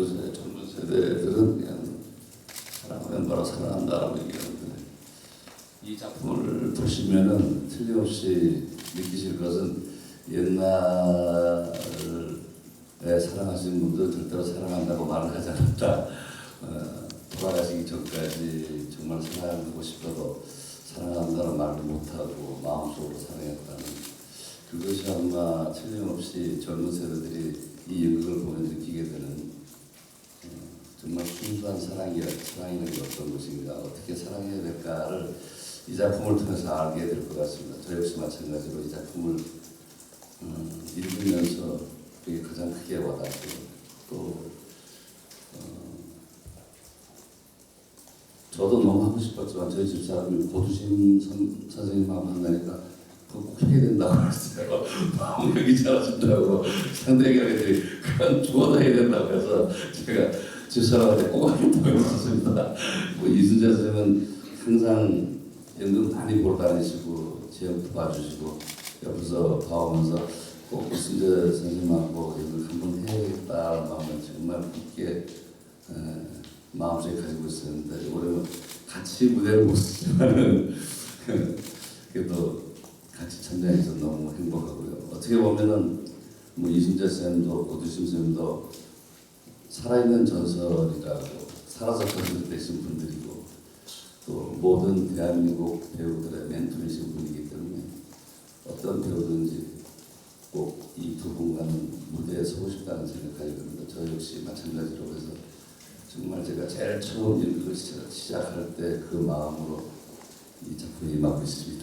요새 젊은 세대들은 그냥 사랑하면 바로 사랑한다라고 얘기하는데 이 작품을 보시면은 틀림없이 느끼실 것은 옛날에 사랑하시는 분들 절대로 사랑한다고 말을 하지 않았다. 어, 돌아가시기 전까지 정말 사랑하고 싶어도 사랑한다는 말을 못하고 마음속으로 사랑했다는 그것이 아마 틀림없이 젊은 세대들이 이 연극을 보면 느끼게 되는 어, 정말 순수한 사랑이 사랑이라는 게 어떤 것인가 어떻게 사랑해야 될까를 이 작품을 통해서 알게 될 것 같습니다. 저 역시 마찬가지로 이 작품을 어, 읽으면서 그게 가장 크게 와닿고 또 어, 저도 너무 하고 싶었지만 저희 집사람이 고두심 선, 선생님하고 만나니까 그거 꼭 해야 된다고 그랬어요. 마음력이 잘하신다고 상대에게 죽어도 해야 된다고 해서 제가 꼭 하겠다고 했었습니다. 뭐 이순재 선생님은 항상 연극 많이 보러 다니시고 지역도 봐주시고 옆에서 봐오면서 꼭 이순재 선생님하고 연극 한번 해야겠다는 마음을 정말 깊게 에, 마음속에 가지고 있었는데 올해는 같이 무대를 못 쓰지만은 그래도 같이 참여해서 너무 행복하고요. 어떻게 보면은 뭐 이순재 쌤도 고두심 쌤도 살아있는 전설이라고 살아서 전설 되신 분들이고 또 모든 대한민국 배우들의 멘토이신 분이기 때문에 어떤 배우든지 꼭 이 두 분과는 무대에 서고 싶다는 생각하게 됩니다. 저 역시 마찬가지로 해서 정말 제가 제일 처음 연극을 시작- 시작할 때 그 마음으로 이 작품에 임하고 있습니다.